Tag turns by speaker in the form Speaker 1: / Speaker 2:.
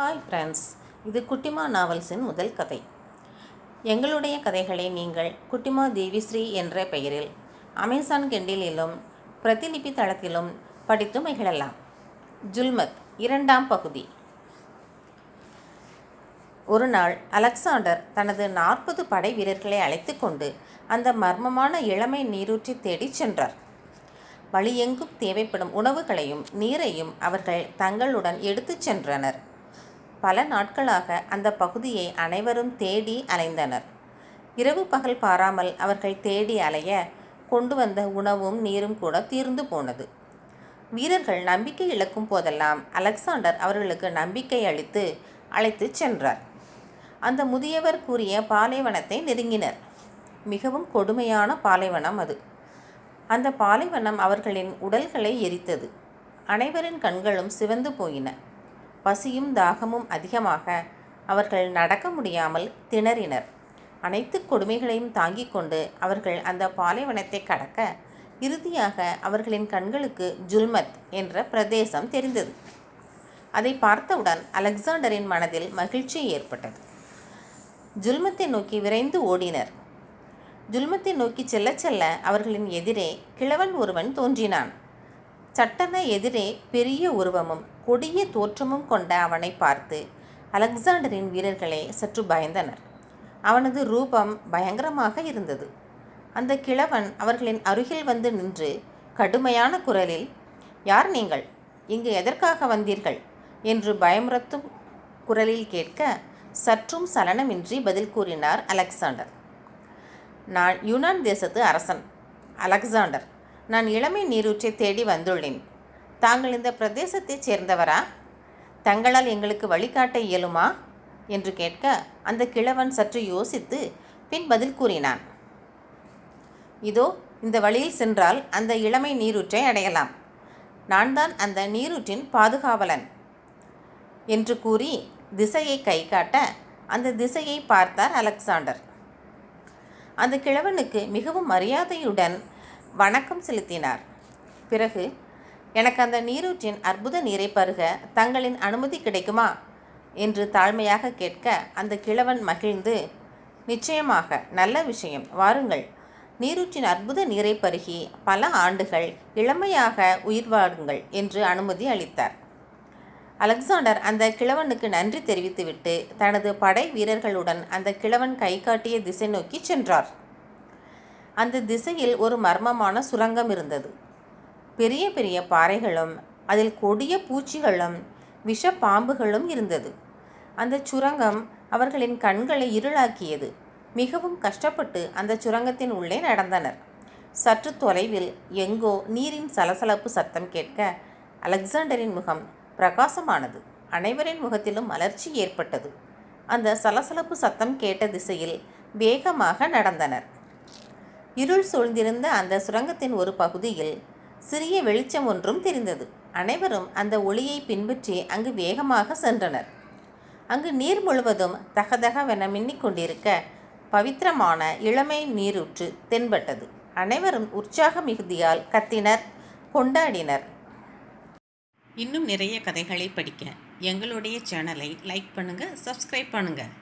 Speaker 1: Hi friends இது குட்டிமா நாவல்ஸின் முதல் கதை. எங்களுடைய கதைகளை நீங்கள் குட்டிமா தேவிஸ்ரீ என்ற பெயரில் அமேசான் கெண்டிலிலும் பிரதிலிபி தளத்திலும் படித்து மகிழலாம். ஜுல்மத் இரண்டாம் பகுதி. ஒரு நாள் அலெக்சாண்டர் தனது நாற்பது படை வீரர்களை அழைத்து கொண்டு அந்த மர்மமான இளமை நீரூற்றி தேடிச் சென்றார். வழியெங்கும் தேவைப்படும் உணவுகளையும் நீரையும் அவர்கள் தங்களுடன் எடுத்துச் சென்றனர். பல நாட்களாக அந்த பகுதியை அனைவரும் தேடி அலைந்தனர். இரவு பகல் பாராமல் அவர்கள் தேடி அலைய கொண்டு வந்த உணவும் நீரும் கூட தீர்ந்து போனது. வீரர்கள் நம்பிக்கை இழக்கும் போதெல்லாம் அலெக்சாண்டர் அவர்களுக்கு நம்பிக்கை அளித்து அழைத்துச் சென்றார். அந்த முதியவர் கூறிய பாலைவனத்தை நெருங்கினர். மிகவும் கொடுமையான பாலைவனம் அது. அந்த பாலைவனம் அவர்களின் உடல்களை எரித்தது. அனைவரின் கண்களும் சிவந்து போயின. பசியும் தாகமும் அதிகமாக அவர்கள் நடக்க முடியாமல் திணறினர். அனைத்து கொடுமைகளையும் தாங்கிக் கொண்டு அவர்கள் அந்த பாலைவனத்தை கடக்க இறுதியாக அவர்களின் கண்களுக்கு ஜுல்மத் என்ற பிரதேசம் தெரிந்தது. அதை பார்த்தவுடன் அலெக்சாண்டரின் மனதில் மகிழ்ச்சி ஏற்பட்டது. ஜுல்மத்தை நோக்கி விரைந்து ஓடினர். ஜுல்மத்தை நோக்கி செல்ல செல்ல அவர்களின் எதிரே கிழவன் ஒருவன் தோன்றினான். சட்டன எதிரே பெரிய உருவமும் கொடிய தோற்றமும் கொண்ட அவனை பார்த்து அலெக்சாண்டரின் வீரர்களே சற்று பயந்தனர். அவனது ரூபம் பயங்கரமாக இருந்தது. அந்த கிழவன் அவர்களின் அருகில் வந்து நின்று கடுமையான குரலில் யார் நீங்கள்? இங்கு எதற்காக வந்தீர்கள்? என்று பயமுறுத்தும் குரலில் கேட்க சற்றும் சலனமின்றி பதில் கூறினார் அலெக்சாண்டர். நான் யுனான் தேசத்து அரசன். அலெக்சாண்டர் நான் இளமை நீரூற்றை தேடி வந்துள்ளேன். தாங்கள் இந்த பிரதேசத்தைச் சேர்ந்தவரா? தங்களால் எங்களுக்கு வழிகாட்ட இயலுமா? என்று கேட்க அந்த கிழவன் சற்று யோசித்து பின் பதில் கூறினான். இதோ இந்த வழியில் சென்றால் அந்த இளமை நீரூற்றை அடையலாம். நான் தான் அந்த நீரூற்றின் பாதுகாவலன் என்று கூறி திசையை கை காட்ட அந்த திசையை பார்த்தார் அலெக்சாண்டர். அந்த கிழவனுக்கு மிகவும் மரியாதையுடன் வணக்கம் செலுத்தினார். பிறகு எனக்கு அந்த நீரூற்றின் அற்புத நீரை பருக தங்களின் அனுமதி கிடைக்குமா? என்று தாழ்மையாக கேட்க அந்த கிழவன் மகிழ்ந்து நிச்சயமாக நல்ல விஷயம் வாருங்கள். நீரூற்றின் அற்புத நீரை பருகி பல ஆண்டுகள் இளமையாக உயிர் வாடுங்கள் என்று அனுமதி அளித்தார். அலெக்சாண்டர் அந்த கிழவனுக்கு நன்றி தெரிவித்துவிட்டு தனது படை வீரர்களுடன் அந்த கிழவன் கை காட்டிய திசை நோக்கி சென்றார். அந்த திசையில் ஒரு மர்மமான சுரங்கம் இருந்தது. பெரிய பெரிய பாறைகளும் அதில் கொடிய பூச்சிகளும் விஷ பாம்புகளும் இருந்தது. அந்த சுரங்கம் அவர்களின் கண்களை இருளாக்கியது. மிகவும் கஷ்டப்பட்டு அந்த சுரங்கத்தின் உள்ளே நடந்தனர். சற்று தொலைவில் எங்கோ நீரின் சலசலப்பு சத்தம் கேட்க அலெக்சாண்டரின் முகம் பிரகாசமானது. அனைவரின் முகத்திலும் மலர்ச்சி ஏற்பட்டது. அந்த சலசலப்பு சத்தம் கேட்ட திசையில் வேகமாக நடந்தனர். இருள் சூழ்ந்திருந்த அந்த சுரங்கத்தின் ஒரு பகுதியில் சிறிய வெளிச்சம் ஒன்றும் தெரிந்தது. அனைவரும் அந்த ஒளியை பின்பற்றி அங்கு வேகமாக சென்றனர். அங்கு நீர் முழுவதும் தகதகவென மின்னிக் கொண்டிருக்க பவித்திரமான இளமை நீரூற்று தென்பட்டது. அனைவரும் உற்சாக மிகுதியால் கத்தினர் கொண்டாடினர். இன்னும் நிறைய கதைகளை படிக்க எங்களுடைய சேனலை லைக் பண்ணுங்கள் சப்ஸ்கிரைப் பண்ணுங்கள்